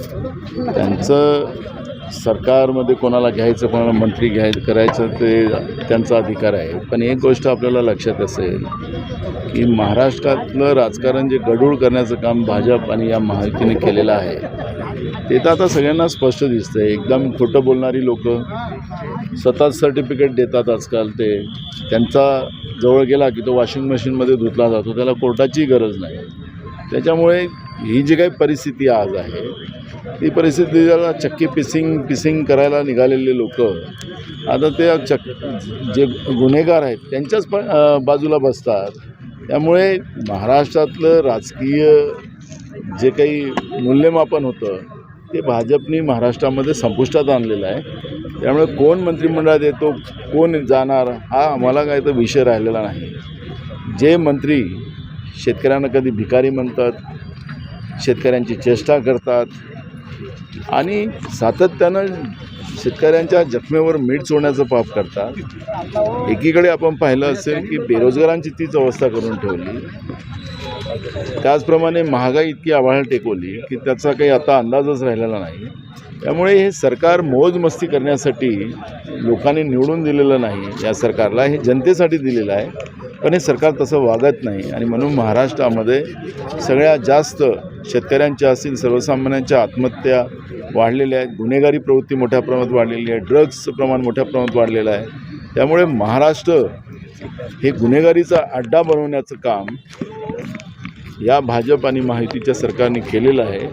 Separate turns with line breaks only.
त्यांचं सरकारमध्ये कोणाला घ्यायचं कोणाला मंत्री घ्यायचं करायचं ते त्यांचा अधिकार आहे. पण एक गोष्ट आपल्याला लक्षात असेल की महाराष्ट्रातलं राजकारण जे गडूळ करण्याचं काम भाजप आणि या महायुतीने केलेलं आहे ते तर आता सगळ्यांना स्पष्ट दिसतं आहे एकदम खोटं बोलणारी लोक स्वतःच सर्टिफिकेट देतात आजकाल ते. त्यांचा जवळ गेला की तो वॉशिंग मशीनमध्ये धुतला जातो. त्याला कोर्टाची गरज नाही. त्याच्यामुळे ही जी काही परिस्थिती आज आहे ती परिस्थिती ज्याला चक्की पिसिंग पिसिंग करायला निघालेले लोक आता ते चक जे गुन्हेगार आहेत त्यांच्याच प बाजूला बसतात. त्यामुळे महाराष्ट्रातलं राजकीय जे काही मूल्यमापन होतं ते भाजपनी महाराष्ट्रामध्ये संपुष्टात आणलेलं आहे. त्यामुळे कोण मंत्रिमंडळात येतो कोण जाणार हा आम्हाला काय तर विषय राहिलेला नाही. जे मंत्री शेतकऱ्यांना कधी भिकारी म्हणतात शेतकऱ्यांची चेष्टा करतात. आणि सातत्यानं शेतकऱ्यांच्या जखमेवर मीठ चोळण्याचं पाप करतात. एकीकडे आपण पाहिलं असेल की बेरोजगारांची तीच अवस्था करून ठेवली. त्याचप्रमाणे महागाई इतकी आभाळ टेकवली की त्याचा काही आता अंदाजच राहिलेला नाही. त्यामुळे हे सरकार मोजमस्ती करण्यासाठी लोकांनी निवडून दिलेलं नाही. या सरकारला हे जनतेसाठी दिलेलं आहे. पण हे सरकार तसं वागत नाही. आणि म्हणून महाराष्ट्रामध्ये सगळ्यात जास्त शेतकऱ्यांच्या असतील सर्वसामान्यांच्या आत्महत्या वाढलेल्या आहेत. गुन्हेगारी प्रवृत्ती मोठ्या प्रमाणात वाढलेली आहे. ड्रग्सचं प्रमाण मोठ्या प्रमाणात वाढलेलं आहे. त्यामुळे महाराष्ट्र हे गुन्हेगारीचा अड्डा बनवण्याचं काम या भाजप आणि महायुतीच्या सरकारने केलेलं आहे.